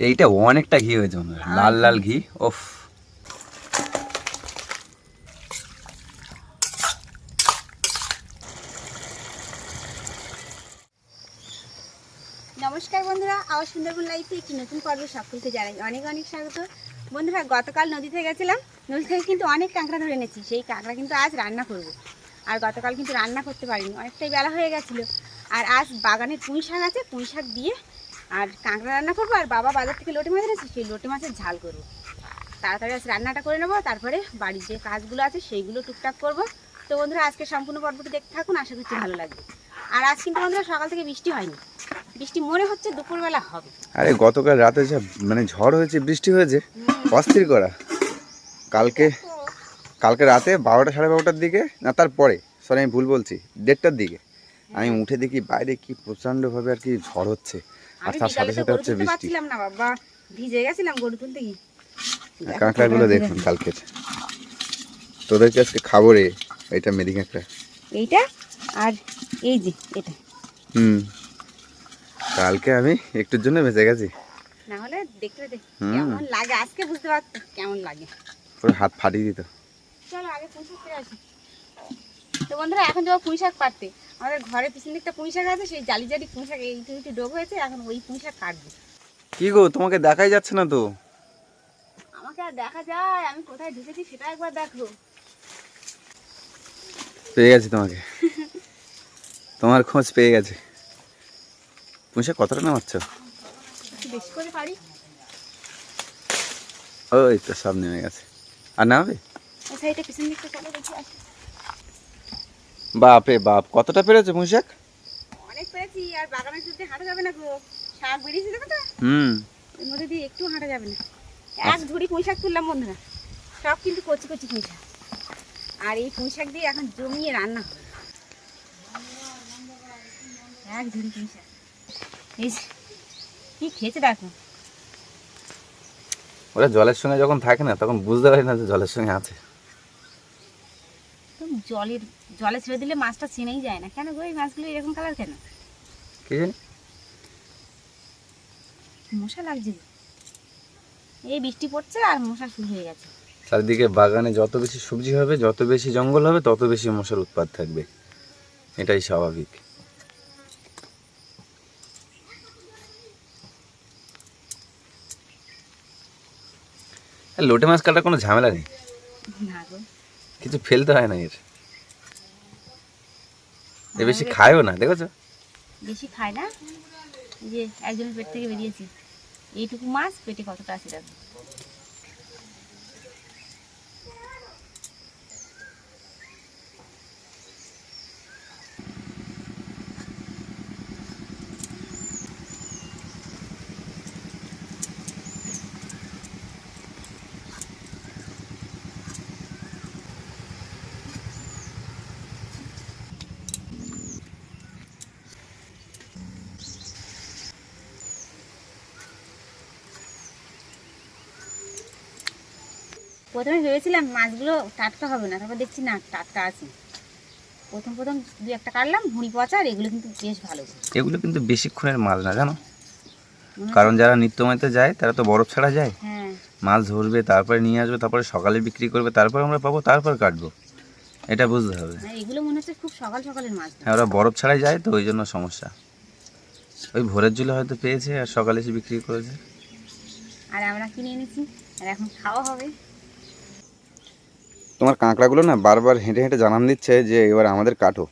এইটা অনেকটা ঘি হয়েছে মনে লাল লাল ঘি ওফ। নমস্কার বন্ধুরা আবার সুন্দরবন লাইফে একটি নতুন পর্বে সকলকে জানাই অনেক অনেক স্বাগত। বন্ধুরা গতকাল নদীতে গেছিলাম নদী থেকে কিন্তু অনেক কাঁকড়া ধরে এনেছি সেই কাঁকড়া কিন্তু আজ রান্না করব। আর গতকাল কিন্তু রান্না করতে পারিনি অনেকটাই বেলা হয়ে গেছিল। আর আজ বাগানে পুঁই শাক আছে পুঁই শাক দিয়ে আর কাঁকড়া রান্না করব আর বাবা বাজার থেকে লোটে মাছ এনেছে সেই লোটে মাছের ঝাল করব। তাড়াতাড়ি আজ রান্নাটা করে নেব তারপরে বাড়ির যে কাজগুলো আছে সেইগুলো টুকটাক করব। তো বন্ধুরা আজকে সম্পূর্ণ পর্বটি দেখতে থাকুন আশা করছি ভালো লাগবে। আর আজ কিন্তু বন্ধুরা সকাল থেকে বৃষ্টি হয়নি। বৃষ্টি মনে হচ্ছে দুপুরবেলা হবে। আরে গতকাল রাতে যা মানে ঝড় হয়েছে বৃষ্টি হয়েছে অস্থির করা। কালকে কালকে রাতে বারোটা সাড়ে বারোটার দিকে না তারপরে সরি আমি ভুল বলছি দেড়টার দিকে। আমি উঠে দেখি বাইরে কি প্রচণ্ডভাবে আর কি ঝড় হচ্ছে। আর তার সাথে সাথে হচ্ছে বৃষ্টি। না বাবা। ভিজে গেছিলাম গরু তুলতে গিয়ে। দেখো কাঁকড়াগুলো দেখুন কালকের। তোদেরকে আজকে খাব রে এটা মেরি কাঁকড়া এইটা আর এই যে এটা। হুম। কালকে আমি একটুর জন্য বেঁচে গেছি। না হলে দেখতে দেখ হুম। কেমন লাগে আজকে বুঝতে পারছ কেমন লাগে। পুরো হাত ফাটিয়ে দিত। চলো আগে পুঁই শাক আসি। তো বন্ধুরা এখন যাব পুঁই শাক পাড়তে। আমাদের ঘরে পিছন দিকটা পুঁই শাক আছে সেই জালি জালি পুঁই শাক এই দুইটি ডোব হয়েছে এখন ওই পুঁই শাক কাটবো। কি গো তোমাকে দেখাই যাচ্ছে না তো? আমাকে আর দেখা যায় আমি কোথায় ঢুকেছি সেটা একবার দেখো। পেয়ে গেছি তোমাকে। তোমার খোঁজ পেয়ে গেছে। পুঁষে কতটা নামাচ্ছ? বেশি করে পারি। ওই তো সব নেমে গেছে। আর নামবে? ওই সাইডে পিছন দিকটা চলে দেখি আসি। বাপে বাপ কতটা পেরেছ পুঁশাক অনেক পেরেছি আর বাগানের যদি হাঁটা যাবে না গো। শাক বেরিয়েছে দেখো তো। হুম। এর মধ্যে দিয়ে একটু হাঁটা যাবে না। এক ঝুড়ি পুঁই শাক তুললাম বন্ধুরা। সব কিন্তু কচি কচি পুঁই শাক আর এই পুঁই শাক দিয়ে এখন জমিয়ে রান্না এক ঝুড়ি পুঁই শাক এই কি খেয়েছে দেখো? ওরা জলের সঙ্গে যখন থাকে না তখন বুঝতে পারি না যে জলের সঙ্গে আছে। জলের জলে ছেড়ে দিলে মাছটা চেনেই যায় না। কেন গো এই মাছগুলো এরকম কালার কেন? মশা লাগছে। এই বৃষ্টি পড়ছে আর মশা শুরু হয়ে গেছে। চারিদিকে বাগানে যত বেশি সবজি হবে যত বেশি জঙ্গল হবে তত বেশি মশার উৎপাদ থাকবে। এটাই স্বাভাবিক। লোটে মাছ কাটার কোনো ঝামেলা নেই? কিছু ফেলতে হয় না এর। এ বেশি খায়ও না দেখেছ? বেশি খায় না? যে একজনের পেট থেকে বেরিয়েছি। এইটুকু মাছ পেটে কতটা আছে দেখো। প্রথমে ভেবেছিলাম মাছগুলো টাটকা হবে না তারপর দেখছি না টাটকা আছে। প্রথম প্রথম দু একটা কাটলাম ভুঁড়ি পচা আর এগুলো কিন্তু বেশ ভালো। এগুলো কিন্তু বেশিক্ষণের মাছ না জানো? কারণ যারা নিত্যমাইতে যায় তারা তো বরফ ছাড়া যায়। হ্যাঁ। মাছ ধরবে তারপরে নিয়ে আসবে তারপরে সকালে বিক্রি করবে তারপর আমরা পাবো তারপর কাটবো। এটা বুঝতে হবে। এগুলো মনে হচ্ছে খুব সকাল সকালের মাছ হ্যাঁ ওরা বরফ ছাড়াই যায় তো ওই জন্য সমস্যা। ওই ভোরের জলে হয়তো পেয়েছে আর সকালে এসে বিক্রি করেছে। আর আমরা কিনে এনেছি আর এখন খাওয়া হবে। তোমার কাঁকড়াগুলো না বারবার হেঁটে হেঁটে জানান দিচ্ছে যে এবার আমাদের কাটো।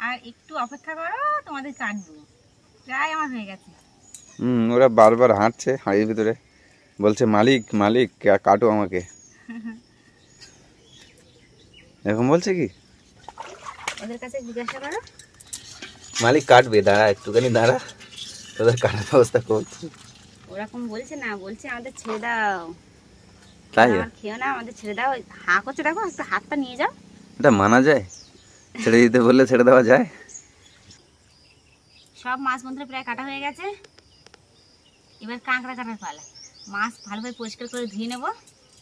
আর একটু অপেক্ষা করো তোমাদের কাটবো। প্রায় আমার হয়ে গেছে। হুম ওরা বারবার হাঁটছে হাঁড়ির ভিতরে। বলছে মালিক মালিক কাটো আমাকে। এরকম বলছে কি? ওদের কাছে জিজ্ঞাসা করো। মালিক কাটবে দাঁড়া একটুখানি দাঁড়া। তোদের কাটার ব্যবস্থা করছি। ওরকম বলছে না বলছে আমাদের ছেড়ে দাও। তাই? না আমাদের ছেড়ে দাও। হা করছে দেখো একটু হাতটা নিয়ে যাও। এটা মানা যায়? ছেড়ে দিতে বললে ছেড়ে দেওয়া যায়? সব মাছ বন্ধুরা প্রায় কাটা হয়ে গেছে। এবার কাঁকড়া কাটার পালা। মাছ ভালোভাবে পরিষ্কার করে ধুয়ে নেব।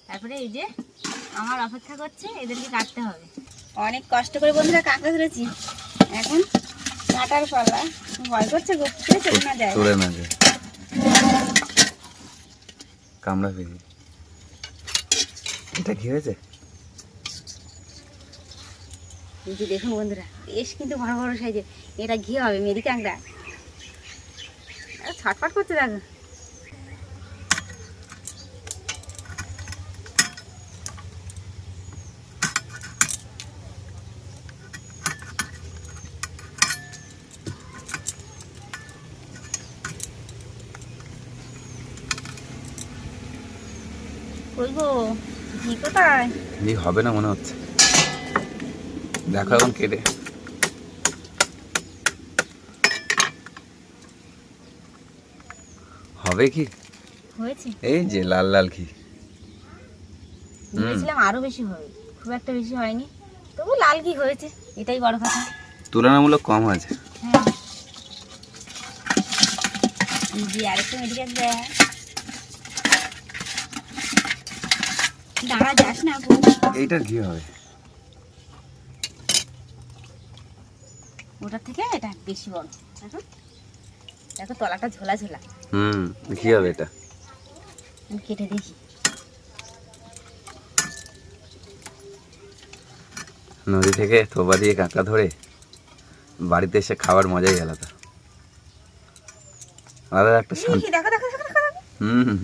তারপরে এই যে আমার অপেক্ষা করছে এদেরকে কাটতে হবে। অনেক কষ্ট করে বন্ধুরা কাঁকড়া ধরেছি। এখন কাটার পালা। ভয় করছে চলে না যায়। চলে না যায়। কামড়া পেয়ে এটা কি হয়েছে? দেখুন বন্ধুরা, বেশ কিন্তু বড় বড় সাইজের। এটা ঘি হবে, মেরি কাঁকড়া ছটফট করতে দেখো। কই গো। ঘি হবে না মনে হচ্ছে। দেখো এখন কেটে। হবে কি? হয়েছে। এই যে লাল লাল ঘি। ভেবেছিলাম আরও বেশি হবে। খুব একটা বেশি হয়নি। তবু লাল কি হয়েছে। এটাই বড় কথা। তুলনামূলক কম হয়েছে। হ্যাঁ। এই যে আরেকটু মেডিকেল দেয়। দাঁড়া যাস না এইটার ঘি হবে। ওটার থেকে এটা বেশি বড়। দেখো। দেখো তলাটা ঝোলা ঝোলা। হুম ঘি হবে এটা। আমি কেটে দেখি নদী থেকে থোবা দিয়ে কাঁকড়া ধরে বাড়িতে এসে খাওয়ার মজাই আলাদা। আলাদা একটা শান্তি। হুম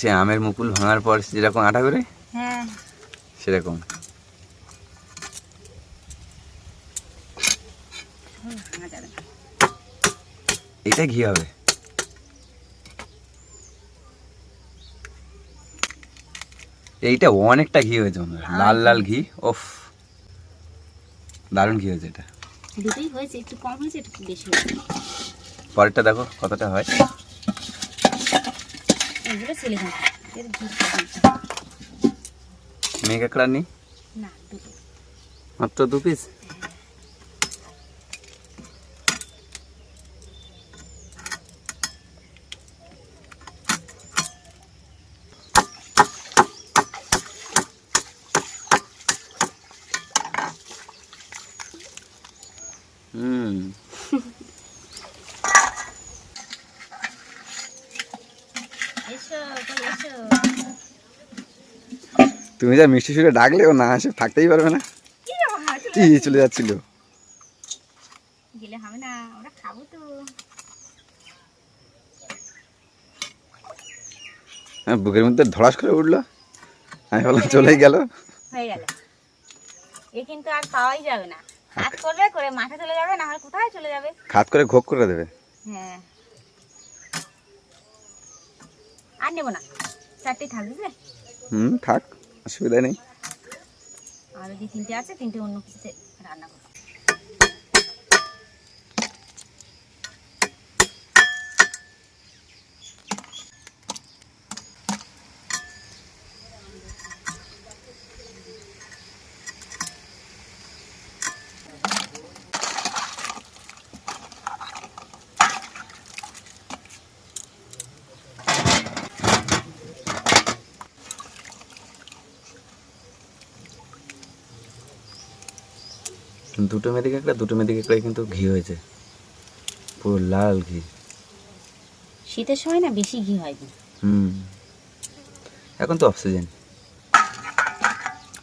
সে আমের মুকুল ভাঙার পর যেরকম আটা করে হ্যাঁ। সেরকম। এটা ঘি হবে? এইটা অনেকটা ঘি হয়েছে। লাল লাল ঘি ওফ। দারুণ ঘি হয়েছে এটা। দুটোই হয়েছে একটু কম হয়েছে একটু বেশি হয়েছে। পরেরটা দেখো কতটা হয়। এগুলো ছেলে এর ঘি। কম। একড়া নেই না মাত্র দু পিস হুম এসো কই এসো তুমি যা মিষ্টি সুরে ডাকলে ও না আসে থাকতেই পারবে না। কি চলে। চলে যাচ্ছিল। গেলে হবে না ওরা খাব তো। হ্যাঁ, বুকের মধ্যে ধড়াস করে উঠল। আমি বললাম চলেই গেল। হয়ে গেল। এ কিন্তু আর পাওয়াই যাবে না। হাত করবে করে মাঠে চলে যাবে না হলে কোথায় চলে যাবে? খাত করে ঘোক করে দেবে। হ্যাঁ। আর নেব না। চারটে থাকবে হুম থাক। অসুবিধা নেই। আর যে তিনটে আছে তিনটে অন্য কিছুতে রান্না করব দুটো মেদি কাঁকড়া দুটো মেদি কাঁকড়ায় কিন্তু ঘি হয়েছে। পুরো লাল ঘি। শীতের সময় না বেশি ঘি হয় হুম। এখন তো অক্সিজেন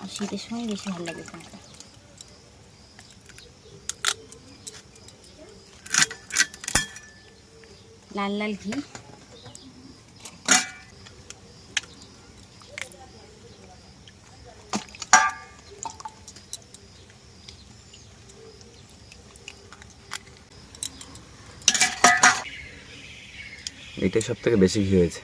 আর শীতের সময় বেশি ভালো লাগে কাঁকড়া লাল লাল ঘি। এইটাই সব থেকে বেশি ঘি হয়েছে।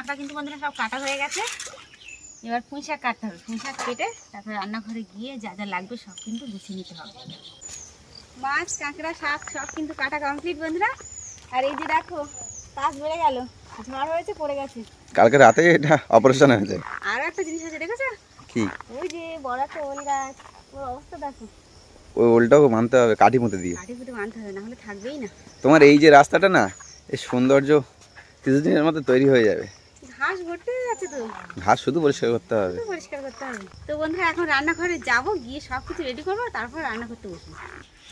কাঁকড়া কিন্তু বন্ধুরা সব কাটা হয়ে গেছে। এবার পুঁই শাক কাটতে হবে। পুঁই শাক কেটে তারপরে রান্নাঘরে গিয়ে যা যা লাগবে সব কিন্তু গুছিয়ে নিতে হবে। মাছ কাঁকড়া শাক সব কিন্তু কাটা কমপ্লিট বন্ধুরা। আর এই যে দেখো কাজ বেড়ে গেল। ঝড় হয়েছে পড়ে গেছে। কালকে রাতে এটা অপারেশন হয়েছে। আর একটা জিনিস আছে দেখেছ? কি? ওই যে বড় একটা ওল গাছ ওর অবস্থা দেখো। ওই ওলটাও মানতে হবে কাঠি মতো দিয়ে। কাঠি ফুটে মানতে হবে না হলে থাকবেই না। তোমার এই যে রাস্তাটা না এই সৌন্দর্য কিছুদিনের মতো তৈরি হয়ে যাবে। ঘাস ভর্তি হয়ে যাচ্ছে তো। ঘাস শুধু পরিষ্কার করতে হবে। শুধু পরিষ্কার করতে হবে। তো বন্ধুরা এখন রান্নাঘরে যাব গিয়ে সব কিছু রেডি করব তারপর রান্না করতে বসবো।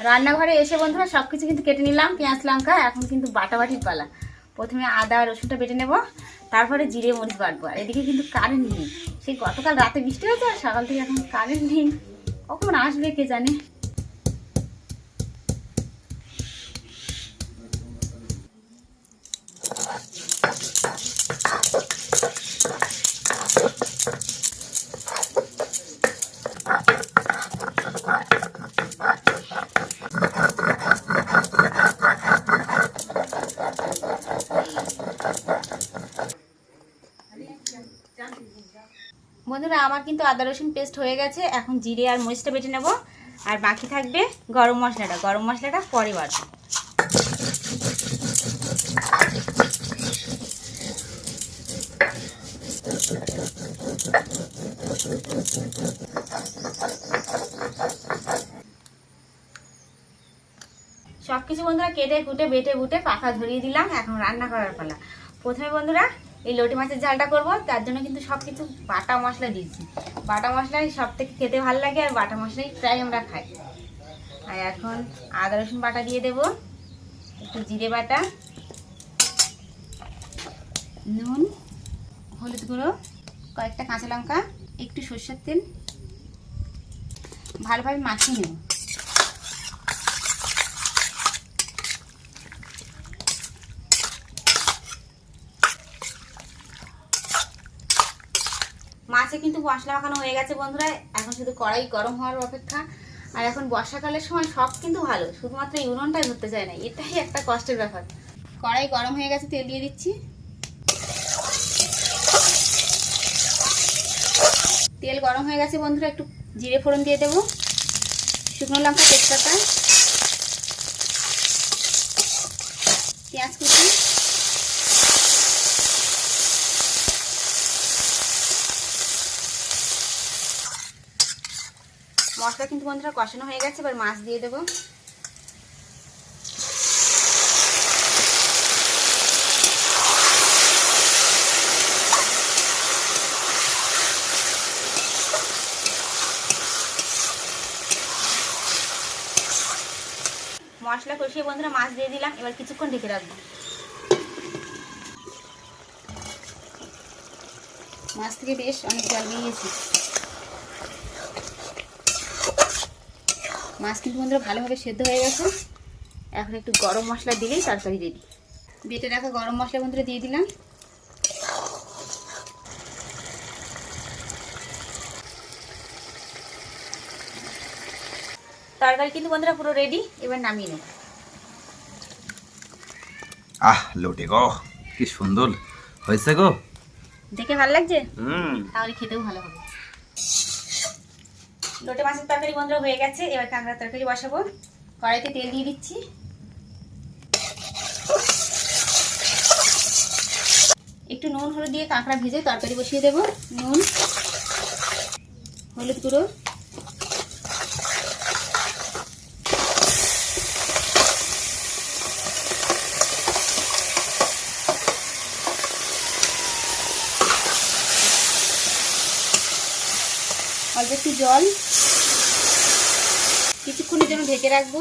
রান্নাঘরে এসে বন্ধুরা সব কিছু কিন্তু কেটে নিলাম পেঁয়াজ লঙ্কা এখন কিন্তু বাটাবাটির পালা। প্রথমে আদা রসুনটা বেটে নেব তারপরে জিরে মরিচ বাটবো। আর এদিকে কিন্তু কারেন্ট নেই। সেই গতকাল রাতে বৃষ্টি হয়েছে আর সকাল থেকে এখন কারেন্ট নেই। কখন আসবে কে জানে বন্ধুরা আমার কিন্তু আদা রসুন পেস্ট হয়ে গেছে। এখন জিরে আর মরিচটা বেটে নেব। আর বাকি থাকবে গরম মশলাটা। গরম মশলাটা পরে বাটবো সব কিছু বন্ধুরা কেটে কুটে বেটে বুটে পাখা ধরিয়ে দিলাম। এখন রান্না করার পালা। প্রথমে বন্ধুরা এই লটি মাছের ঝালটা করব। তার জন্য কিন্তু সব কিছু বাটা মশলা দিয়েছি। বাটা মশলাই সব থেকে খেতে ভালো লাগে আর বাটা মশলাই প্রায় আমরা খাই। আর এখন আদা, রসুন বাটা দিয়ে দেব, একটু জিরে বাটা, নুন, হলুদ গুঁড়ো, কয়েকটা কাঁচা লঙ্কা, একটু সর্ষের তেল, ভালোভাবে মাখিয়ে নেব মাছে কিন্তু মশলা মাখানো হয়ে গেছে বন্ধুরা। এখন শুধু কড়াই গরম হওয়ার অপেক্ষা। আর এখন বর্ষাকালের সময় সব কিন্তু ভালো। শুধুমাত্র এই ধরতে চায় না। এটাই একটা কষ্টের ব্যাপার। কড়াই গরম হয়ে গেছে, তেল দিয়ে দিচ্ছি। তেল গরম হয়ে গেছে বন্ধুরা, একটু জিরে ফোড়ন দিয়ে দেবো। শুকনো লঙ্কা, তেজপাতা পেঁয়াজ কুচি মশলা কিন্তু বন্ধুরা কষানো হয়ে গেছে, এবার মাছ দিয়ে দেবো। মশলা কষিয়ে বন্ধুরা মাছ দিয়ে দিলাম, এবার কিছুক্ষণ ঢেকে রাখব। মাছ থেকে বেশ অনেক জল বেরিয়েছে। মাছ কিন্তু বন্ধুরা ভালোভাবে সেদ্ধ হয়ে গেছে। এখন একটু গরম মশলা দিলেই তরকারি রেডি বেটে রাখা গরম মশলা বন্ধুরা দিয়ে দিলাম। তরকারি কিন্তু বন্ধুরা পুরো রেডি এবার নামিয়ে নেব। আহ লোটে গো কি সুন্দর হয়েছে গো। দেখে ভালো লাগছে? হুম। তাহলে খেতেও ভালো হবে। লোটে মাছের তরকারি বন্ধুরা হয়ে গেছে, এবার কাঁকড়ার তরকারি বসাবো। কড়াইতে তেল দিয়ে দিচ্ছি। একটু নুন, হলুদ দিয়ে কাঁকড়া ভেজে তরকারি বসিয়ে দেবো। নুন, হলুদ গুঁড়ো। অল্প একটু জল। কিছুক্ষণের জন্য ঢেকে রাখব।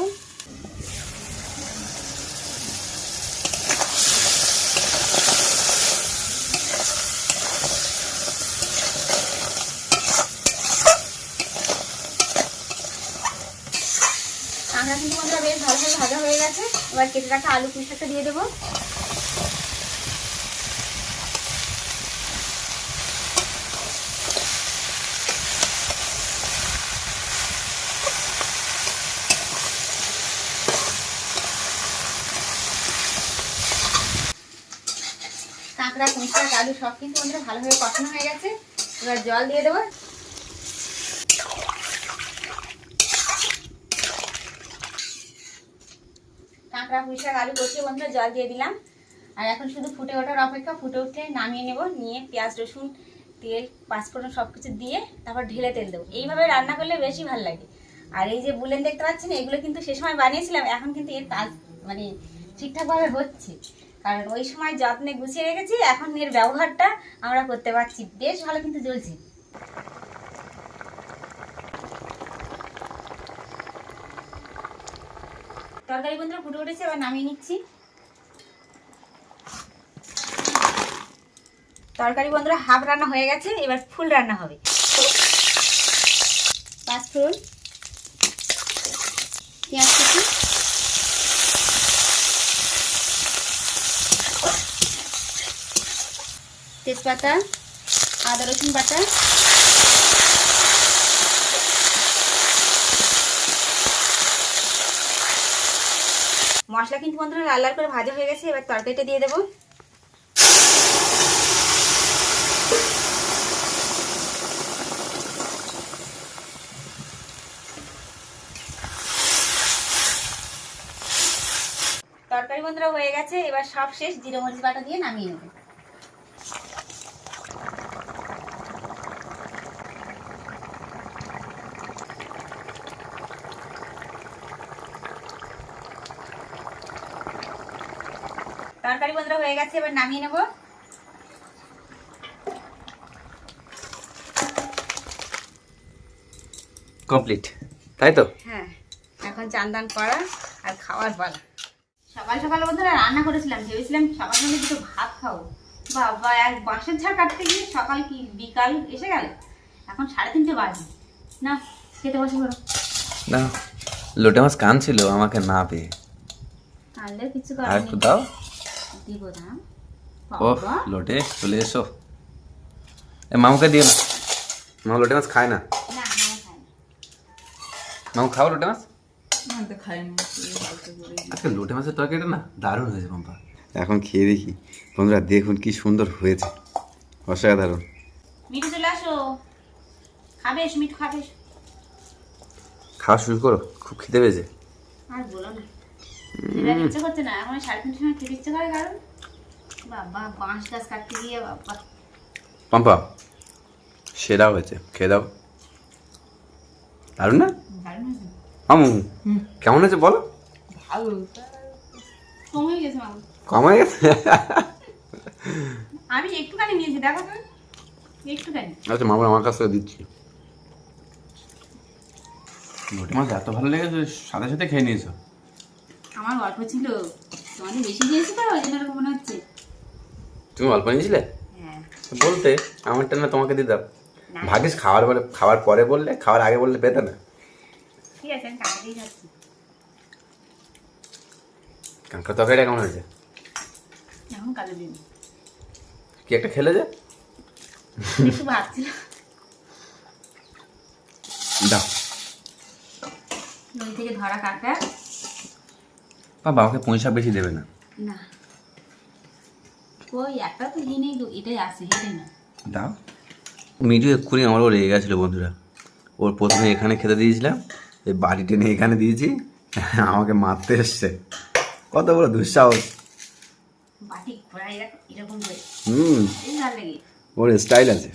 কাঁকড়া কিন্তু বেশ ভালোভাবে ভাজা হয়ে গেছে। এবার কেটে রাখা আলু পুঁই দিয়ে দেবো। শাক আলু সব কিন্তু বন্ধুরা ভালোভাবে কষানো হয়ে গেছে। এবার জল দিয়ে দেবো। কাঁকড়া পুঁই শাক আলু কষিয়ে বন্ধুরা জল দিয়ে দিলাম। আর এখন শুধু ফুটে ওঠার অপেক্ষা, ফুটে উঠলে নামিয়ে নেব, নিয়ে পেঁয়াজ, রসুন, তেল, পাঁচফোড়ন সব কিছু দিয়ে তারপর ঢেলে তেল দেবো। এইভাবে রান্না করলে বেশি ভালো লাগে। আর এই যে বুলেন দেখতে পাচ্ছেন, এগুলো কিন্তু সে সময় বানিয়েছিলাম, এখন কিন্তু এর কাজ মানে ঠিকঠাকভাবে হচ্ছে। কারণ ওই সময় যত্নে গুছিয়ে রেখেছি, এখন এর ব্যবহারটা আমরা করতে পারছি। বেশ ভালো কিন্তু জ্বলছে। তরকারি বন্ধুরা ফুটে উঠেছে, এবার নামিয়ে নিচ্ছি। তরকারি বন্ধুরা হাফ রান্না হয়ে গেছে, এবার ফুল রান্না হবে। পাঁচ ফুল পেঁয়াজ কুচি তেজপাতা, আদা, রসুন বাটা। মশলা কিন্তু বন্ধুরা লাল লাল করে ভাজা হয়ে গেছে, এবার তরকারিটা দিয়ে দেবো। তরকারি বন্ধুরা হয়ে গেছে, এবার সব শেষ, জিরো মরিচ বাটা দিয়ে নামিয়ে নেব। তরকারি বন্ধুরা হয়ে গেছে এবার নামিয়ে নেব। কমপ্লিট তাই তো? হ্যাঁ এখন চান দান করা আর খাওয়ার পালা। সকাল সকাল বন্ধুরা রান্না করেছিলাম ভেবেছিলাম সকাল সকালে দুটো ভাত খাব। বাবা এক বাঁশের ঝাড় কাটতে গিয়ে সকাল কি বিকাল এসে গেল? এখন সাড়ে তিনটে বাজে। না খেতে বসে পড়ো। না লোটে মাছ কান ছিল আমাকে না পেয়ে। আনলে কিছু আর দাও দিব লোটে চলে এসো। এ মামুকে দিও না। মামু লোটে মাছ খায় না? মামু খাও লোটে মাছ? আজকে লোটে মাছের তরকারিটা না দারুণ হয়েছে মাম্পা। এখন খেয়ে দেখি। বন্ধুরা দেখুন কি সুন্দর হয়েছে। অসাধারণ। মিঠু চলে আসো। খাবে মিঠু খাবে। খাওয়া শুরু করো খুব খিদে পেয়েছে। আর বলো না। খেতে ইচ্ছে করছে না এখন সাড়ে তিনটের সময় খেতে ইচ্ছে করে কারণ বাবা বাঁশ গাছ কাটতে গিয়ে বাবা। পাম্পা সেরা হয়েছে খেয়ে দাও। দারুণ না? কেমন হয়েছে বলো? ভালো। কম হয়ে গেছে মামা। কম হয়ে গেছে? আমি একটুখানি নিয়েছি দেখো তো। একটুখানি। আচ্ছা আমার কাছ থেকে দিচ্ছি। মাছ এত ভালো লেগেছে সাথে সাথে খেয়ে নিয়েছো। আমার অল্প ছিল। তোমাদের বেশি দিয়েছি তো ওই জন্য এরকম মনে হচ্ছে। তুমি অল্প নিয়েছিলে? হ্যাঁ। বলতে আমারটা না তোমাকে দিতাম। ভাগিস খাওয়ার পরে খাওয়ার পরে বললে খাওয়ার আগে বললে পেতে না। ঠিক আছে আমি যাচ্ছি। কাঁকড়া তরকারিটা কেমন হয়েছে? এখন কাজে দিন। কি একটা খেলে যে? একটু ভাবছিলাম। দাও। নদী থেকে ধরা কাকা বাবা আমাকে পয়সা বেশি দেবে না। না। ওই একটা তো হিনেই এটাই আছে হেঁটে না। দাও। মিঠু এক্ষুনি আমারও রেগে গেছিল বন্ধুরা। ওর প্রথমে এখানে খেতে দিয়েছিলাম এই বাড়ি টেনে এখানে দিয়েছি আমাকে মারতে এসছে। কত বড় দুঃসাহস। হুম। ওর স্টাইল আছে।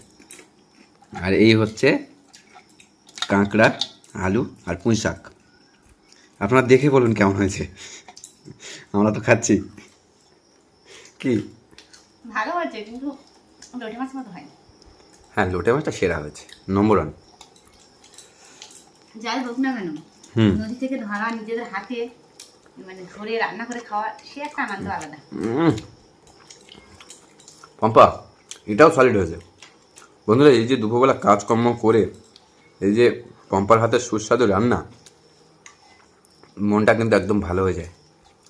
আর এই হচ্ছে কাঁকড়া আলু আর পুঁই শাক আপনারা দেখে বলুন কেমন হয়েছে। আমরা তো খাচ্ছি। কি? ভালো হয়েছে কিন্তু লোটে মাছ মতো হয় হ্যাঁ লোটে মাছটা সেরা হয়েছে। নম্বর ওয়ান যাই হোক না কেন হুম। নদী থেকে ধরা নিজেদের হাতে মানে ধরে রান্না করে খাওয়া সে একটা আনন্দ আলাদা। পম্পা এটাও সলিড হয়েছে। বন্ধুরা এই যে দুপুরবেলা কাজকর্ম করে এই যে পম্পার হাতে সুস্বাদু রান্না মনটা কিন্তু একদম ভালো হয়ে যায়।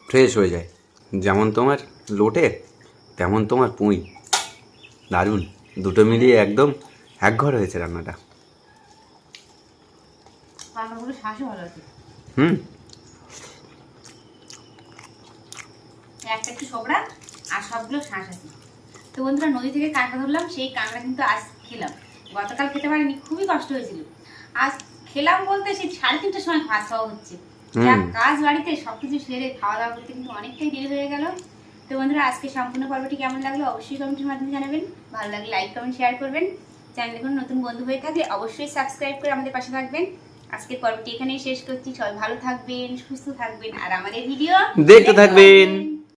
ফ্রেশ হয়ে যায়। যেমন তোমার লোটে তেমন তোমার পুঁই। দারুণ। দুটো মিলিয়ে একদম এক ঘর হয়েছে রান্নাটা। হুম। একটা একটু সবড়া আর সবগুলো শ্বাস আছে। তো বন্ধুরা নদী থেকে কাঁকড়া ধরলাম সেই কাঁকড়া কিন্তু আজ খেলাম। গতকাল খেতে পারিনি খুবই কষ্ট হয়েছিল। আজ খেলাম বলতে সেই সাড়ে তিনটার সময় ভাত খাওয়া হচ্ছে। কাজ বাড়িতে সবকিছু সেরে খাওয়া দাওয়া করতে কিন্তু অনেকটাই দেরি হয়ে গেল। তো বন্ধুরা আজকে সম্পূর্ণ পর্বটি কেমন লাগল অবশ্যই কমেন্টের মাধ্যমে জানাবেন। ভালো লাগলে লাইক কমেন্ট শেয়ার করবেন। চ্যানেলে কোনো নতুন বন্ধু হয়ে থাকলে অবশ্যই সাবস্ক্রাইব করে আমাদের পাশে থাকবেন। আজকের পর্বটি এখানেই শেষ করছি। সবাই ভালো থাকবেন সুস্থ থাকবেন আর আমাদের ভিডিও দেখতে থাকবেন।